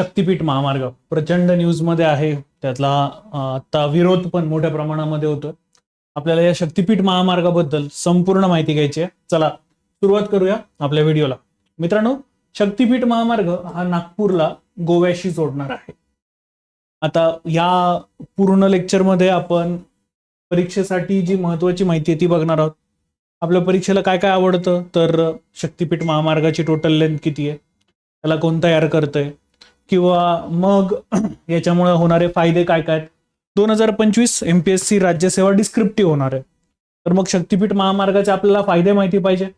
शक्तीपीठ महामार्ग. प्रचंड न्यूजमध्ये आहे. त्यातला आता विरोध पण मोठ्या प्रमाणामध्ये होतोय. आपल्याला या शक्तीपीठ महामार्गाबद्दल संपूर्ण माहिती घ्यायची आहे. चला सुरुवात करूया आपल्या व्हिडिओला. मित्रांनो शक्तीपीठ महामार्ग हा नागपूरला गोव्याशी जोडणार आहे. आता या पूर्ण लेक्चरमध्ये आपण परीक्षेसाठी जी महत्वाची माहिती आहे ती बघणार आहोत. आपल्या परीक्षेला काय काय आवडतं? तर शक्तीपीठ महामार्गाची टोटल लेंथ किती आहे? त्याला कोण तयार करतंय? किंवा मग याच्यामुळे होणारे फायदे काय काय आहेत? दोन हजार पंचवीस एम पी एस सी राज्यसेवा डिस्क्रिप्टिव्ह होणार आहे. तर मग शक्तीपीठ महामार्गाचे आपल्याला फायदे माहिती पाहिजे.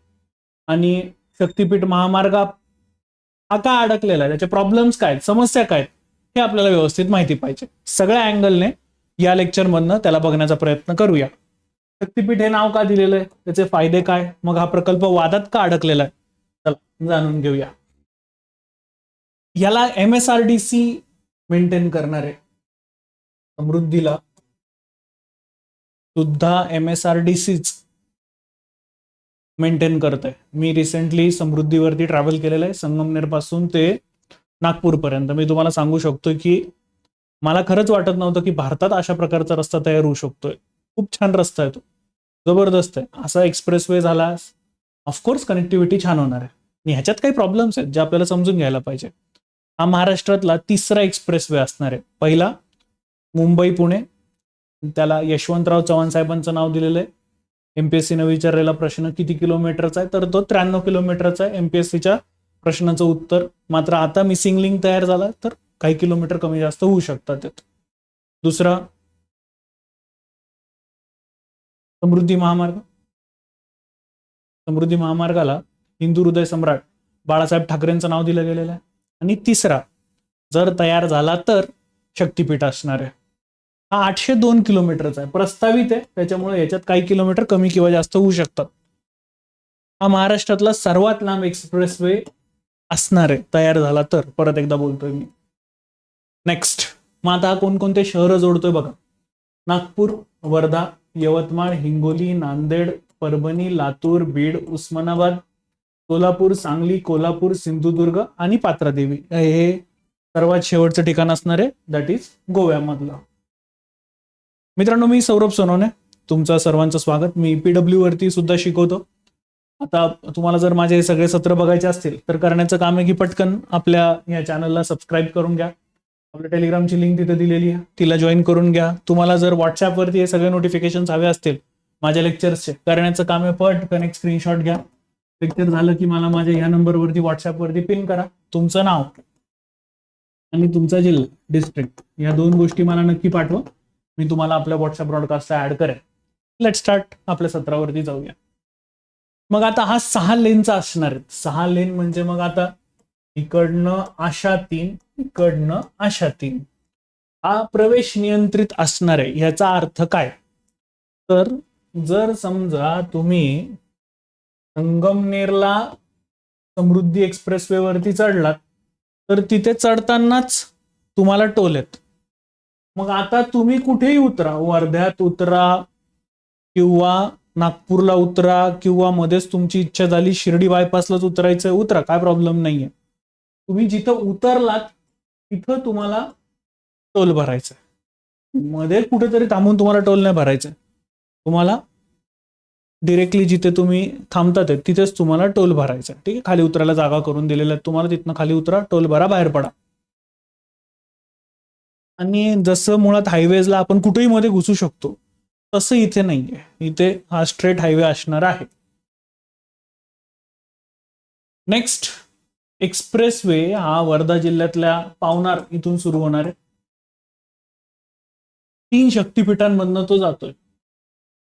आणि शक्तीपीठ महामार्ग हा का अडकलेला आहे? त्याचे प्रॉब्लेम्स काय आहेत? समस्या काय आहेत? हे आपल्याला व्यवस्थित माहिती पाहिजे. सगळ्या अँगलने या लेक्चरमधनं त्याला बघण्याचा प्रयत्न करूया. शक्तीपीठ हे नाव का दिलेलं आहे? त्याचे फायदे काय? मग हा प्रकल्प वादात का अडकलेला आहे? चला जाणून घेऊया. याला M S R D C maintain करणार आहे समृद्धीला सुद्धा एम एस आर डी सीच मेंटेन करत आहे मी रिसेंटली समृद्धीवरती ट्रॅव्हल केलेलं आहे. संगमनेरपासून ते नागपूरपर्यंत. मी तुम्हाला सांगू शकतो की मला खरंच वाटत नव्हतं की भारतात अशा प्रकारचा रस्ता तयार होऊ शकतोय. खूप छान रस्ता आहे तो. जबरदस्त आहे. असा एक्सप्रेस वे झाला ऑफकोर्स कनेक्टिव्हिटी छान होणार आहे. आणि ह्याच्यात काही प्रॉब्लेम्स आहेत जे आपल्याला समजून घ्यायला पाहिजे. हा महाराष्ट्रातला तिसरा एक्सप्रेस वे असणार आहे. पहिला मुंबई पुणे. त्याला यशवंतराव चव्हाण साहेबांचं नाव दिलेलं आहे. एमपीएससीनं विचारलेला प्रश्न किती किलोमीटरचा आहे? तर तो त्र्याण्णव किलोमीटरचा आहे एमपीएससीच्या प्रश्नाचं उत्तर. मात्र आता मिसिंग लिंक तयार झाला तर काही किलोमीटर कमी जास्त होऊ शकतात त्यात. दुसरा समृद्धी महामार्ग. समृद्धी महामार्गाला हिंदू हृदय सम्राट बाळासाहेब ठाकरेंचं नाव दिलं गेलेलं आहे. आणि तिसरा जर तयार झाला तर शक्तीपीठ असणार आहे. हा आठशे दोन किलोमीटरचा आहे. प्रस्तावित आहे. त्याच्यामुळे याच्यात काही किलोमीटर कमी किंवा जास्त होऊ शकतात. हा महाराष्ट्रातला सर्वात लांब एक्सप्रेस वे असणार आहे. तयार झाला तर. परत एकदा बोलतोय मी. नेक्स्ट मग आता हा कोणकोणते शहरं जोडतोय बघा. नागपूर वर्धा यवतमाळ हिंगोली नांदेड परभणी लातूर बीड उस्मानाबाद सोलापूर सांगली कोल्हापूर सिंधुदुर्ग आणि पात्रादेवी. हे सर्वात शेवटचं ठिकाण असणार आहे. दॅट इज गोव्यामधलं. मित्रांनो मी सौरभ सोनवणे. तुमचं सर्वांचं स्वागत. मी पीडब्ल्यू वरती सुद्धा शिकवतो. आता तुम्हाला जर माझे हे सगळे सत्र बघायचे असतील तर करण्याचं काम आहे की पटकन आपल्या या चॅनलला सबस्क्राईब करून घ्या. आपल्या टेलिग्रामची लिंक तिथे दिलेली आहे. तिला जॉईन करून घ्या. तुम्हाला जर व्हॉट्सअपवरती हे सगळे नोटिफिकेशन हवे असतील माझ्या लेक्चर्सचे करण्याचं काम आहे पटकन एक स्क्रीनशॉट घ्या. लेक्चर झालं की मला माझ्या ह्या नंबरवरती व्हॉट्सअपवरती पिन करा. तुमचं नाव आणि तुमचा जिल्हा डिस्ट्रिक्ट या दोन गोष्टी मला नक्की पाठवा. मी तुम्हाला आपल्या व्हॉट्सअप ब्रॉडकास्टचा ऍड करेन. लेट स्टार्ट आपल्या सत्रावरती जाऊया. मग आता हा सहा लेनचा असणार आहे. सहा लेन म्हणजे मग आता इकडनं आशा तीन इकडनं आशा तीन. हा प्रवेश नियंत्रित असणार आहे. ह्याचा अर्थ काय? तर जर समजा तुम्ही संगमनेरला समृद्धी एक्सप्रेसवे वरती चढलात तर तिथे चढतानाच तुम्हाला टोल येत. मग आता तुम्ही कुठेही उतरा वर्ध्यात उतरा किंवा नागपूरला उतरा किंवा मध्येच तुमची इच्छा झाली शिर्डी बायपासलाच उतरायचं उतरा काय प्रॉब्लेम नाहीये. तुम्ही जिथं उतरलात तिथं तुम्हाला टोल भरायचा मध्ये कुठेतरी थांबून तुम्हाला टोल नाही भरायचं तुम्हाला डिरेक्टली जिथे तुम्ही थांबतात तिथेच तुम्हाला टोल भरायचा ठीक आहे? खाली उतरायला जागा करून दिलेल्या आहेत. तुम्हाला तिथनं खाली उतरा टोल भरा बाहेर पडा. आणि जसं मुळात हायवेजला आपण कुठेही मध्ये घुसू शकतो तसं इथे नाहीये. इथे हा स्ट्रेट हायवे असणार आहे. नेक्स्ट एक्सप्रेस वे हा वर्धा जिल्ह्यातल्या पावनार इथून सुरू होणार आहे. तीन शक्तिपीठांमधनं तो जातोय.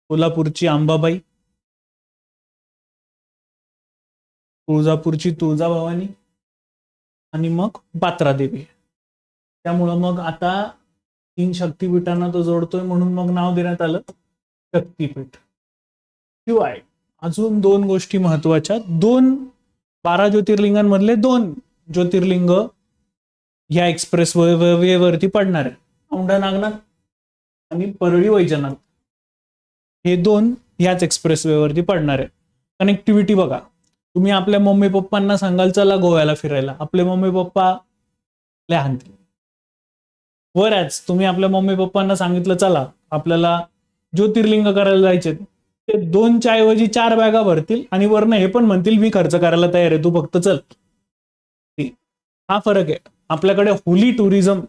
कोल्हापूरची अंबाबाई तुळजापूरची तुळजाभवानी आणि मग पात्रादेवी त्यामुळं मग आता तीन शक्तीपीठांना तो जोडतोय म्हणून मग नाव देण्यात आलं शक्तीपीठ. शिवाय अजून दोन गोष्टी महत्त्वाच्या दोन बारा ज्योतिर्लिंगांमधले दोन ज्योतिर्लिंग ह्या एक्सप्रेस वेवरती पडणार आहे औंढा नागनाथ आणि परळी वैजनाथ हे दोन ह्याच एक्सप्रेस वरती पडणार आहे कनेक्टिव्हिटी बघा. तुम्ही आपल्या मम्मी पप्पांना सांगाल चला गोव्याला फिरायला. आपले मम्मी पप्पा लय हाणतील. बऱ्याच तुम्ही आपल्या मम्मी पप्पांना सांगितलं चला आपल्याला ज्योतिर्लिंग करायला जायचे ते दोनच्या ऐवजी चार बॅगा भरतील आणि वरनं हे पण म्हणतील मी खर्च करायला तयार आहे तू फक्त चल. हा फरक आहे. आपल्याकडे होली टुरिझम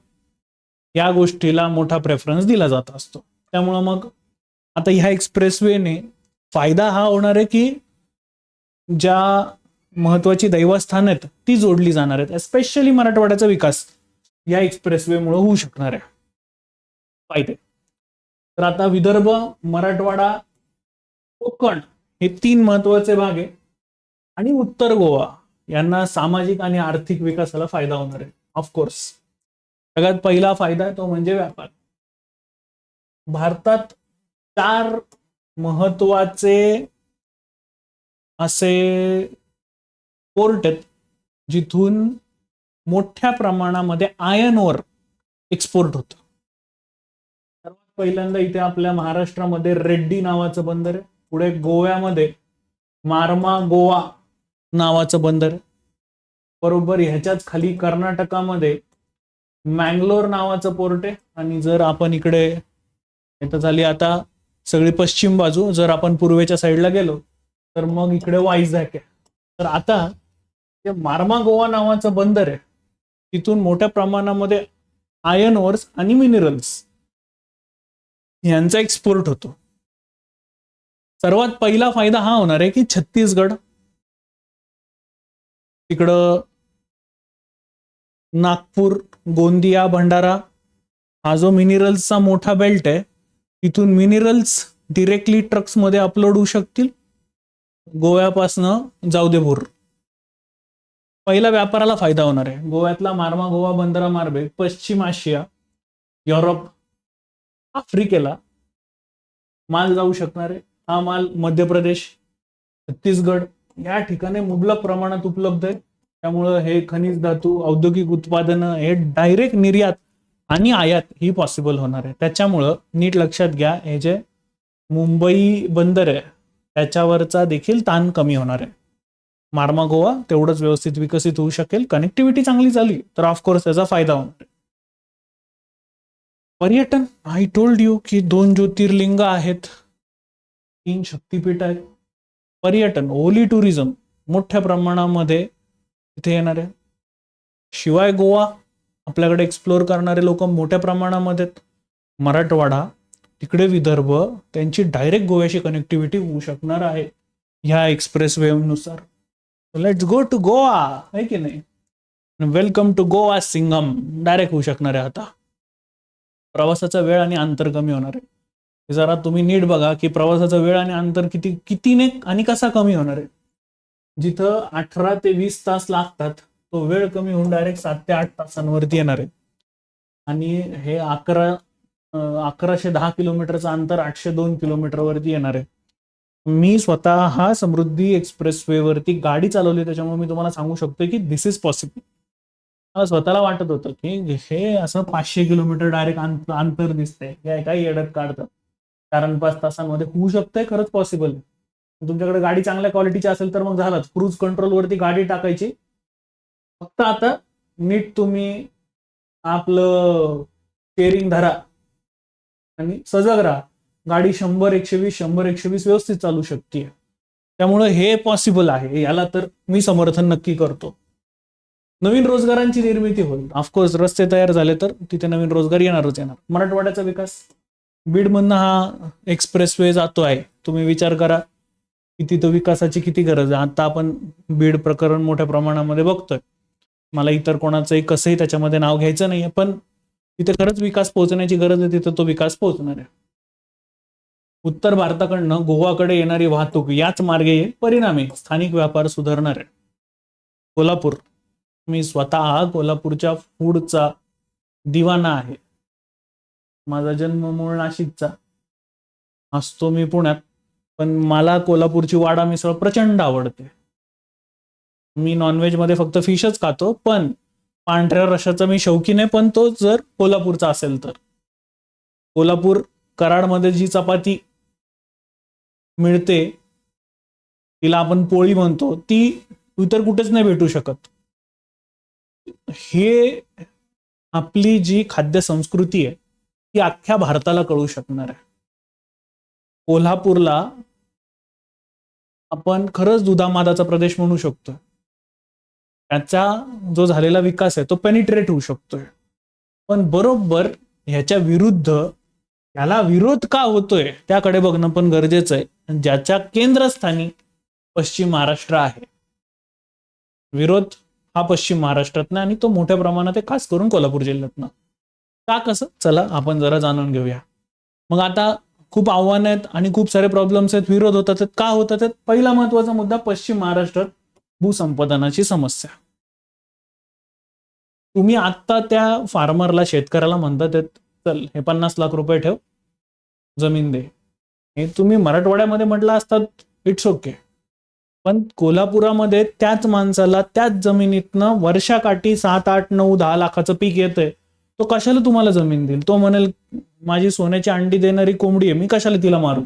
या गोष्टीला मोठा प्रेफरन्स दिला जात असतो. त्यामुळं मग आता ह्या एक्सप्रेसवेने फायदा हा होणार आहे की ज्या महत्वाची दैवस्थान आहेत ती जोडली जाणार आहेत. एस्पेशली मराठवाड्याचा विकास या एक्सप्रेसवेमुळे होऊ शकणार आहे. फायदे तर आता विदर्भ मराठवाडा कोकण हे तीन महत्त्वाचे भाग आहे आणि उत्तर गोवा यांना सामाजिक आणि आर्थिक विकासाला फायदा होणार आहे. ऑफकोर्स सगळ्यात पहिला फायदा आहे तो म्हणजे व्यापार. भारतात चार महत्त्वाचे असे पोर्ट आहेत जिथून मोठ्या प्रमाणामध्ये आयर्न ओर एक्सपोर्ट होतं. सर्वात पहिल्यांदा इथे आपल्या महाराष्ट्रामध्ये रेड्डी नावाचं बंदर आहे. पुढे गोव्यामध्ये मार्मा गोवा नावाचं बंदर आहे. बरोबर ह्याच्याच खाली कर्नाटकामध्ये मँगलोर नावाचं पोर्ट आहे. आणि जर आपण इकडे इथं झाली आता सगळी पश्चिम बाजू. जर आपण पूर्वेच्या साईडला गेलो तर मग इकडे वाईझॅक आहे. तर आता जे मार्मा गोवा नावाचं बंदर आहे. तिथून मोठ्या प्रमाणामध्ये आयर्न ओर्स आणि मिनरल्स यांचा एक्सपोर्ट होतो. सर्वात पहिला फायदा हा होणार आहे की छत्तीसगड तिकडं नागपूर गोंदिया भंडारा हा जो मिनरल्सचा मोठा बेल्ट आहे तिथून मिनरल्स डिरेक्टली ट्रक्समध्ये अपलोड होऊ शकतील. गोव्यापासनं जाऊ दे पहिला व्यापाराला फायदा होणार आहे. गोव्यातला मार्मा गोवा बंदरा मार्बे पश्चिम आशिया युरोप आफ्रिकेला माल जाऊ शकणार आहे. हा माल मध्य प्रदेश छत्तीसगड या ठिकाणी मुबलक प्रमाणात उपलब्ध आहे. त्यामुळं हे खनिज धातू औद्योगिक उत्पादनं हे डायरेक्ट निर्यात आणि आयात ही पॉसिबल होणार आहे. त्याच्यामुळं नीट लक्षात घ्या हे जे मुंबई बंदर आहे त्याच्यावरचा देखील ताण कमी होणार आहे. मार्मा गोवा तेवढंच व्यवस्थित विकसित होऊ शकेल. कनेक्टिव्हिटी चांगली झाली तर ऑफकोर्स त्याचा फायदा होणार पर्यटन आय टोल्ड यू की दोन ज्योतिर्लिंग आहेत. तीन शक्तीपीठ आहेत. पर्यटन ओली टुरिझम मोठ्या प्रमाणामध्ये इथे येणार आहे. शिवाय गोवा आपल्याकडे एक्सप्लोअर करणारे लोक मोठ्या प्रमाणामध्ये मराठवाडा तिकडे विदर्भ त्यांची डायरेक्ट गोव्याशी कनेक्टिव्हिटी होऊ शकणार आहे ह्या एक्सप्रेस वेनुसार लेट्स गो टू गोवा आहे की नाही? वेलकम टू गोवा सिंगम डायरेक्ट होऊ शकणार आहे आता. प्रवासाचा वेळ आणि अंतर कमी होणार आहे. जरा तुम्ही नीट बघा की प्रवासाचा वेळ आणि अंतर किती कितीने आणि कसा कमी होणार आहे. जिथं अठरा ते वीस तास लागतात तो वेळ कमी होऊन डायरेक्ट सात ते आठ तासांवरती येणार आहे. आणि हे अकरा अकराशे दहा किलोमीटरचं अंतर आठशे दोन किलोमीटरवरती येणार आहे. मी स्वतः हा समृद्धी एक्सप्रेसवे वरती गाडी चालवली त्याच्यामुळे मी तुम्हाला सांगू शकतो की दिस इज पॉसिबल मला स्वतःला वाटत होतं की हे असं पाचशे किलोमीटर डायरेक्ट अंतर दिसतंय. हे काय येडत काढतं? कारण पाच तासांमध्ये होऊ शकतंय खरंच पॉसिबल आहे. तुमच्याकडे गाडी चांगल्या क्वालिटीची असेल तर मग झालंच. क्रूज कंट्रोलवरती गाडी टाकायची. फक्त आता नीट तुम्ही आपलं स्टेअरिंग धरा. आणि सजग राहा. गाडी शंभर एकशे वीस शंभर एकशे वीस व्यवस्थित चालू शकते त्यामुळे हे पॉसिबल आहे. याला तर मी समर्थन नक्की करतो. नवीन रोजगारांची निर्मिती होईल. ऑफकोर्स रस्ते तयार झाले तर तिथे नवीन रोजगार येणारच येणार. मराठवाड्याचा विकास. बीडमधनं हा एक्सप्रेसवे जातो आहे. तुम्ही विचार करा की तिथं विकासाची किती गरज आहे. आता आपण बीड प्रकरण मोठ्या प्रमाणामध्ये बघतोय. मला इतर कोणाचंही कसंही त्याच्यामध्ये नाव घ्यायचं नाहीये पण तिथे खरंच विकास पोहोचण्याची गरज आहे तिथं तो विकास पोहोचणार आहे. उत्तर भारताकडनं गोवाकडे येणारी वाहतूक याच मार्गे परिणामी स्थानिक व्यापार सुधारणार आहे. कोल्हापूर मी स्वतः कोल्हापूरच्या फूडचा दिवाना आहे. माझा जन्म मूळ नाशिकचा. असतो मी पुण्यात पण मला कोल्हापूरची वाडा मिसळ प्रचंड आवडते. मी नॉनव्हेजमध्ये फक्त फिशच खातो पण पांढऱ्या रशाचा मी शौकीन आहे पण तो जर कोल्हापूरचा असेल तर. कोल्हापूर कराडमध्ये जी चपाती मिळते तिला आपण पोळी म्हणतो ती इतर कुठेच नाही भेटू शकत. हे आपली जी खाद्य संस्कृती आहे ती अख्ख्या भारताला कळू शकणार आहे. कोल्हापूरला आपण खरंच दुधामादाचा प्रदेश म्हणू शकतो. त्याचा जो झालेला विकास आहे तो पेनिट्रेट होऊ शकतोय. पण बरोबर ह्याच्या विरुद्ध याला विरोध का होतोय त्याकडे बघणं पण गरजेचं आहे. ज्याच्या केंद्रस्थानी पश्चिम महाराष्ट्र आहे. विरोध हा पश्चिम महाराष्ट्रातनं आणि तो मोठ्या प्रमाणात आहे खास करून कोल्हापूर जिल्ह्यातनं. का कसं? चला आपण जरा जाणून घेऊया. मग आता खूप आव्हानं आहेत आणि खूप सारे प्रॉब्लेम्स आहेत विरोध होतात आहेत. का होतात पहिला महत्त्वाचा मुद्दा पश्चिम महाराष्ट्रात भूसंपादनाची समस्या. तुम्ही आत्ता त्या फार्मरला शेतकऱ्याला म्हणतात ते चल हे पन्नास लाख रुपये ठेव जमीन दे. हे तुम्ही मराठवाड्यामध्ये म्हटलं असतात इट्स ओके पण कोल्हापुरामध्ये त्याच माणसाला त्याच जमिनीतनं वर्षाकाठी सात आठ नऊ दहा लाखाचं पीक येतंय. तो कशाला तुम्हाला जमीन देईल? तो म्हणेल माझी सोन्याची अंडी देणारी कोंबडी आहे मी कशाला तिला मारू?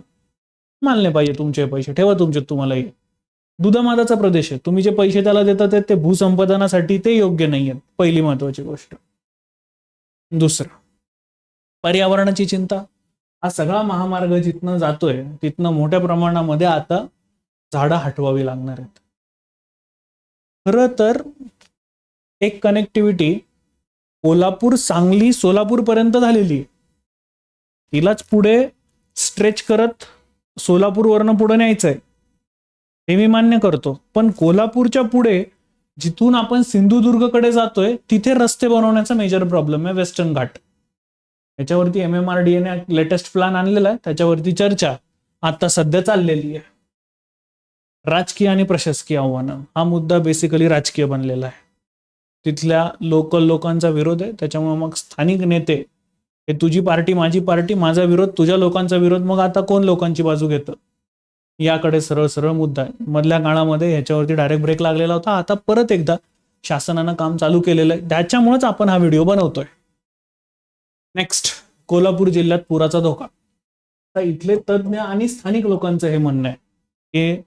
मानले पाहिजे तुमचे पैसे ठेवा तुमचे तुम्हाला ये दुधामादाचा प्रदेश आहे. तुम्ही जे पैसे त्याला देतात ते भूसंपादनासाठी ते योग्य नाही आहेत पहिली महत्वाची गोष्ट. दुसरं पर्यावरणाची चिंता. हा सगळा महामार्ग जिथनं जातोय तिथनं मोठ्या प्रमाणामध्ये आता झाडं हटवावी लागणार आहेत. खरं तर एक कनेक्टिव्हिटी कोल्हापूर सांगली सोलापूर पर्यंत झालेली आहे. तिलाच पुढे स्ट्रेच करत सोलापूरवरनं पुढे न्यायचंय. हे मी मान्य करतो. पण कोल्हापूरच्या पुढे जिथून आपण सिंधुदुर्गकडे जातोय तिथे रस्ते बनवण्याचा मेजर प्रॉब्लेम आहे वेस्टर्न घाट याच्यावरती एम एम आर डी ने लेटेस्ट प्लॅन आणलेला आहे त्याच्यावरती चर्चा आता सध्या चाललेली आहे. राजकीय आणि प्रशासकीय आव्हानं. हा मुद्दा बेसिकली राजकीय बनलेला आहे. तिथल्या लोकल लोकांचा विरोध आहे त्याच्यामुळे मग स्थानिक नेते हे तुझी पार्टी माझी पार्टी माझा विरोध तुझ्या लोकांचा विरोध मग आता कोण लोकांची बाजू घेतं? याकडे सरळ सरळ मुद्दा आहे. मधल्या काळामध्ये ह्याच्यावरती डायरेक्ट ब्रेक लागलेला होता. आता परत एकदा शासनानं काम चालू केलेलं आहे. त्याच्यामुळेच आपण हा व्हिडिओ बनवतोय. नेक्स्ट कोल्हापूर जिल्ह्यात पुराचा धोका. आता इथले तज्ज्ञ आणि स्थानिक लोकांचं हे म्हणणं आहे की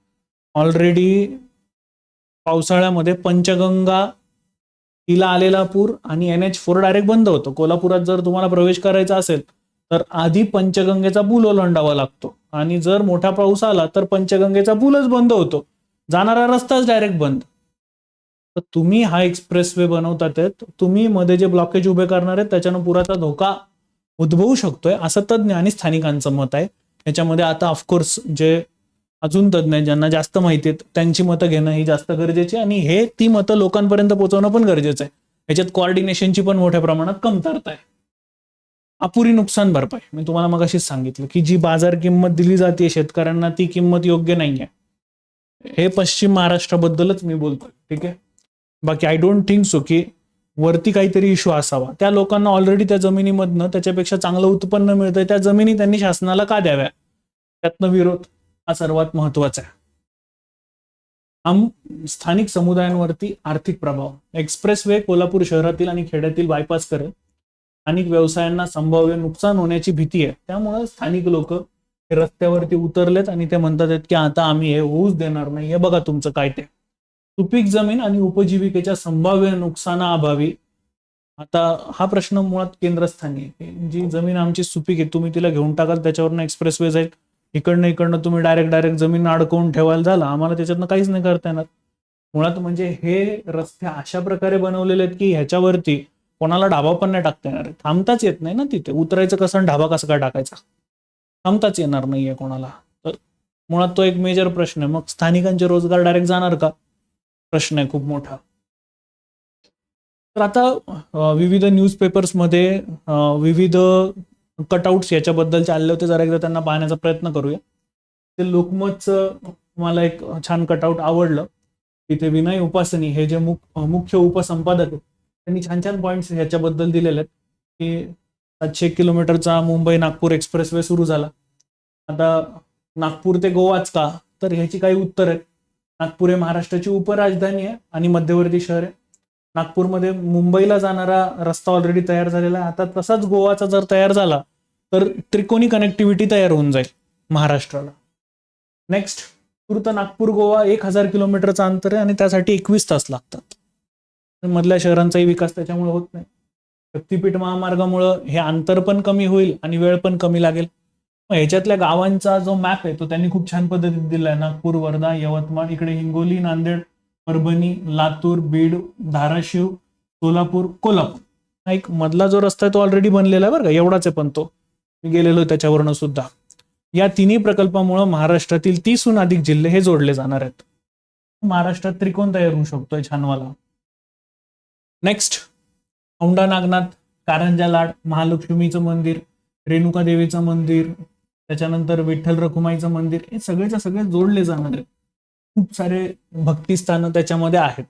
ऑलरेडी पावसाळ्यामध्ये पंचगंगा तिला आलेला पूर आणि एन एच फोर डायरेक्ट बंद होतो. कोल्हापुरात जर तुम्हाला प्रवेश करायचा असेल तर आधी पंचगंगेचा पूल ओलांडावा लागतो. आणि जर मोठा पाऊस आला तर पंचगंगेचा पूलच बंद होतो. जाणारा रस्ताच डायरेक्ट बंद. तर तुम्ही हा एक्सप्रेस वे बनवतात तुम्ही मध्ये जे ब्लॉकेज उभे करणार आहेत त्याच्यानं पुराचा धोका उद्भवू शकतोय असं तज्ज्ञ आणि स्थानिकांचं मत आहे. याच्यामध्ये आता ऑफकोर्स जे अजून तज्ज्ञ आहेत ज्यांना जास्त माहिती आहेत त्यांची मतं घेणं ही जास्त गरजेची आहे. आणि हे ती मतं लोकांपर्यंत पोहोचवणं पण गरजेचं आहे. याच्यात कॉर्डिनेशनची पण मोठ्या प्रमाणात कमतरता आहे. अपुरी नुकसान भरपाई. मी तुम्हाला मग सांगितलं की जी बाजार किंमत दिली जाते शेतकऱ्यांना ती किंमत योग्य नाहीये. हे पश्चिम महाराष्ट्राबद्दलच मी बोलतोय ठीक आहे? बाकी आय डोंट थिंक सो की वरती काहीतरी इश्यू असावा. त्या लोकांना ऑलरेडी त्या जमिनीमधनं त्याच्यापेक्षा चांगलं उत्पन्न मिळतंय त्या जमिनी त्यांनी शासनाला का द्याव्या? त्यातनं विरोध हा सर्वात महत्त्वाचा आहे. आम स्थानिक समुदायांवरती आर्थिक प्रभाव. एक्सप्रेस वे कोल्हापूर शहरातील आणि खेड्यातील बायपास करेल. स्थानिक व्यवसायांना संभाव्य नुकसान होण्याची भीती आहे. त्यामुळे स्थानिक लोक रस्त्यावरती उतरलेत आणि ते म्हणतात आहेत की आता आम्ही हे होऊच देणार नाही. हे बघा तुमचं काय ते. सुपीक जमीन आणि उपजीविकेच्या संभाव्य नुकसानाअभावी आता हा प्रश्न मुळात केंद्रस्थानी आहे. जी जमीन आमची सुपीक आहे तुम्ही तिला घेऊन टाकाल त्याच्यावरनं एक्सप्रेस वे जाईल इकडनं इकडनं तुम्ही डायरेक्ट डायरेक्ट जमीन अडकवून ठेवायला झाला आम्हाला त्याच्यातनं काहीच नाही करता येणार. मुळात म्हणजे हे रस्ते अशा प्रकारे बनवलेले आहेत की ह्याच्यावरती कोणाला ढाबा पण नाही टाकता येणार थांबताच येत नाही ना तिथे. उतरायचं कसं आणि ढाबा कसं काय टाकायचा? थांबताच येणार नाहीये कोणाला. तर मुळात तो एक मेजर प्रश्न आहे. मग स्थानिकांचे रोजगार डायरेक्ट जाणार का? प्रश्न आहे खूप मोठा. तर आता विविध न्यूजपेपर्समध्ये विविध कटआउट्स याच्याबद्दल चालले होते. जरा एकदा त्यांना पाहण्याचा प्रयत्न करूया. ते लोकमतचं मला एक छान कटआउट आवडलं. तिथे विनय उपासनी हे जे मुख्य उपसंपादक आहेत त्यांनी छान छान पॉईंट्स ह्याच्याबद्दल दिलेले आहेत. की सातशे किलोमीटरचा मुंबई नागपूर एक्सप्रेस वे सुरू झाला. आता नागपूर ते गोवाच का? तर ह्याची काही उत्तर आहेत. नागपूर हे महाराष्ट्राची उपराजधानी आहे आणि मध्यवर्ती शहर आहे. नागपूरमध्ये मुंबईला जाणारा रस्ता ऑलरेडी तयार झालेला आहे. आता तसाच गोवाचा जर तयार झाला तर त्रिकोणी कनेक्टिव्हिटी तयार होऊन जाईल महाराष्ट्राला. नेक्स्ट तूर्त नागपूर गोवा एक हजार किलोमीटरचं अंतर आहे आणि त्यासाठी एकवीस तास लागतात. मधल्या शहरांचाही विकास त्याच्यामुळे होत नाही. शक्तीपीठ महामार्गामुळं हे अंतर पण कमी होईल आणि वेळ पण कमी लागेल. मग ह्याच्यातल्या गावांचा जो मॅप आहे तो त्यांनी खूप छान पद्धतीत दिलाय. नागपूर वर्धा यवतमाळ इकडे हिंगोली नांदेड परभणी लातूर बीड धाराशिव सोलापूर कोल्हापूर. हा एक मधला जो रस्ता आहे तो ऑलरेडी बनलेला आहे बरं का एवढाच आहे पण तो. मी गेलेलो त्याच्यावरनं सुद्धा. या तिन्ही प्रकल्पामुळे महाराष्ट्रातील तीसहून अधिक जिल्हे हे जोडले जाणार आहेत. महाराष्ट्रात त्रिकोण तयार होऊ शकतोय छानवाला. नेक्स्ट औंढा नागनाथ कारंजा लाड महालक्ष्मीचं मंदिर रेणुका देवीचं मंदिर त्याच्यानंतर विठ्ठल रखुमाईचं मंदिर हे सगळेच्या सगळे जोडले जाणार आहेत खूप सारे भक्तिस्थानं त्याच्यामध्ये आहेत.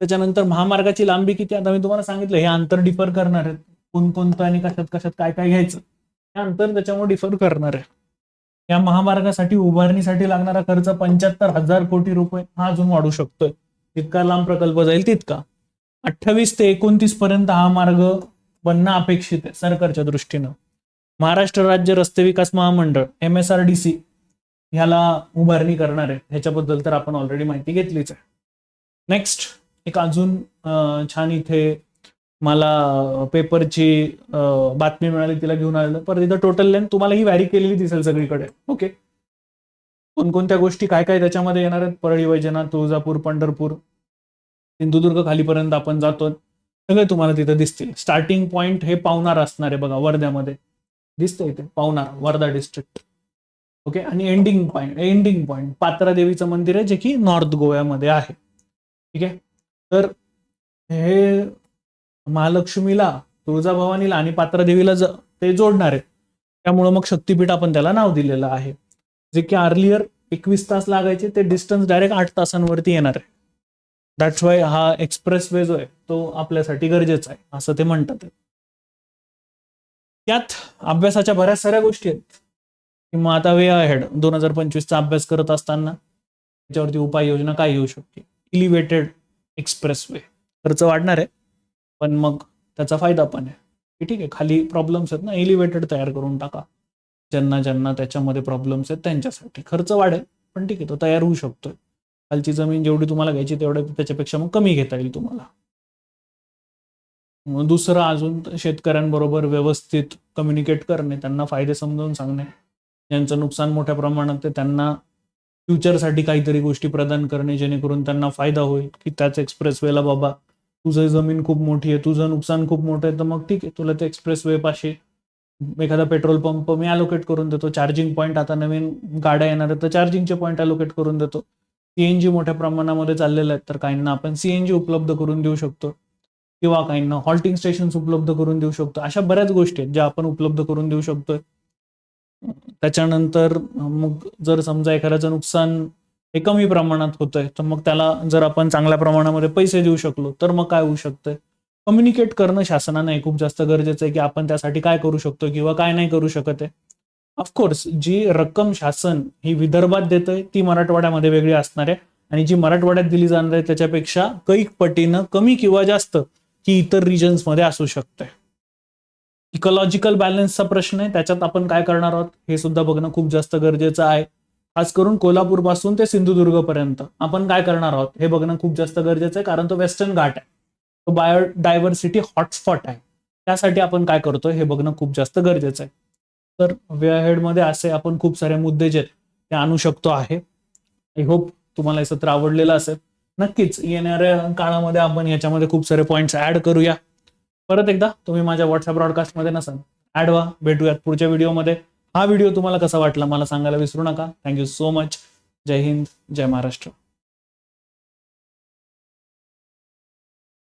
त्याच्यानंतर महामार्गाची लांबी किती? आता मी तुम्हाला सांगितलं हे अंतर डिफर करणार आहेत. कोणकोणतं आणि कशात कशात काय काय घ्यायचं? हे अंतर त्याच्यामुळे डिफर करणार आहे. या महामार्गासाठी उभारणीसाठी लागणारा खर्च पंच्याहत्तर हजार कोटी रुपये हा अजून वाढू शकतोय. जितका लांब प्रकल्प जाईल तितका. अठ्ठावीस ते एकोणतीस पर्यंत हा मार्ग बनणं अपेक्षित आहे सरकारच्या दृष्टीनं. महाराष्ट्र राज्य रस्ते विकास महामंडळ M S R D C ह्याला उभारणी करणार आहे. ह्याच्याबद्दल तर आपण ऑलरेडी माहिती घेतलीच आहे. नेक्स्ट एक अजून छान इथे मला पेपरची बातमी मिळाली तिला घेऊन आलेलं. पर तिथं टोटल लेन तुम्हाला ही व्हॅरी केलेली दिसेल सगळीकडे. ओके कोणकोणत्या गोष्टी काय काय त्याच्यामध्ये येणार आहेत? परळी वैजनाथ तुळजापूर पंढरपूर सिंधुदुर्ग खालीपर्यंत आपण जातो सगळे तुम्हाला तिथे दिसतील. स्टार्टिंग पॉईंट हे पावनार असणार आहे बघा वर्ध्यामध्ये. दिसतंय इथे पावणार वर्धा डिस्ट्रिक्ट ओके आणि ending point ending point Patra देवीचं मंदिर आहे जे की नॉर्थ गोव्यामध्ये आहे. ठीक आहे? तर हे महालक्ष्मीला तुळजाभवानीला आणि पात्रादेवीला ज ते जोडणार आहे. त्यामुळं मग शक्तीपीठ आपण त्याला नाव दिलेलं आहे. जे की अर्लियर एकवीस तास लागायचे ते डिस्टन्स डायरेक्ट आठ तासांवरती येणार आहे. दॅट्स वाय हा एक्सप्रेस वे जो आहे तो आपल्यासाठी गरजेचा आहे असं ते म्हणतात. त्यात अभ्यासाच्या बऱ्याच साऱ्या गोष्टी आहेत. किंवा आता वे हेड दोन हजार पंचवीसचा अभ्यास करत असताना त्याच्यावरती उपाययोजना काय येऊ शकते? इलिव्हेटेड एक्सप्रेस वे खर्च वाढणार आहे पण मग त्याचा फायदा पण आहे. ठीक आहे खाली प्रॉब्लेम्स आहेत ना एलिव्हेटेड तयार करून टाका. ज्यांना ज्यांना त्याच्यामध्ये प्रॉब्लेम्स आहेत त्यांच्यासाठी. खर्च वाढेल पण ठीक आहे तो तयार होऊ शकतोय. खालची जमीन जेवढी तुम्हाला घ्यायची तेवढ्या त्याच्यापेक्षा मग कमी घेता येईल तुम्हाला. मग दुसरं अजून शेतकऱ्यांबरोबर व्यवस्थित कम्युनिकेट करणे त्यांना फायदे समजावून सांगणे. ज्यांचं नुकसान मोठ्या प्रमाणात आहे त्यांना फ्युचरसाठी काहीतरी गोष्टी प्रदान करणे जेणेकरून त्यांना फायदा होईल. की त्याच एक्सप्रेस वेला बाबा तुझं जमीन खूप मोठी आहे तुझं नुकसान खूप मोठं आहे तर मग ठीक आहे तुला ते एक्सप्रेस वे पाशी एखादा पेट्रोल पंप मी अलोकेट करून देतो. चार्जिंग पॉईंट आता नवीन गाड्या येणार आहेत तर चार्जिंगचे पॉईंट अलोकेट करून देतो. सीएनजी मोठ्या प्रमाणामध्ये चाललेले आहेत तर काहींना आपण सीएनजी उपलब्ध करून देऊ शकतो. किंवा काहींना हॉल्टिंग स्टेशन्स उपलब्ध करून देऊ शकतो. अशा बऱ्याच गोष्टी आहेत ज्या आपण उपलब्ध करून देऊ शकतोय. त्याच्यानंतर मग जर समजा एखाद्याचं नुकसान हे कमी प्रमाणात होतंय तर मग त्याला जर आपण चांगल्या प्रमाणामध्ये पैसे देऊ शकलो तर मग काय होऊ शकतंय? कम्युनिकेट करणं शासनाने हे खूप जास्त गरजेचं आहे की आपण त्यासाठी काय करू शकतो किंवा काय नाही करू शकत आहे. ऑफकोर्स जी रक्कम शासन ही विदर्भात देतंय ती मराठवाड्यामध्ये वेगळी असणार आहे. आणि जी मराठवाड्यात दिली जाणार आहे त्याच्यापेक्षा कैक पटीनं कमी किंवा जास्त ही इतर रिजन्समध्ये असू शकते इकॉलॉजिकल बॅलन्सचा प्रश्न आहे. त्याच्यात आपण काय करणार आहोत? हे सुद्धा बघणं खूप जास्त गरजेचं आहे. खास करून कोल्हापूरपासून ते सिंधुदुर्ग पर्यंत आपण काय करणार आहोत? हे बघणं खूप जास्त गरजेचं आहे कारण तो वेस्टर्न घाट आहे. तो बायोडायव्हर्सिटी हॉटस्पॉट आहे. त्यासाठी आपण काय करतोय हे बघणं खूप जास्त गरजेचं आहे. तर वे मध्ये असे आपण खूप सारे मुद्दे जे ते आणू शकतो आहे. आय होप तुम्हाला हे सत्र आवडलेलं असेल. नक्कीच येणाऱ्या काळामध्ये आपण याच्यामध्ये खूप सारे पॉईंट्स ऍड करूया. परत एकदा तुम्ही माझ्या व्हॉट्सअप ब्रॉडकास्टमध्ये नसाल ऍड व्हा. भेटूयात पुढच्या व्हिडिओमध्ये हा व्हिडिओ तुम्हाला कसा वाटला मला सांगायला विसरू नका. थँक्यू सो मच जय हिंद जय महाराष्ट्र.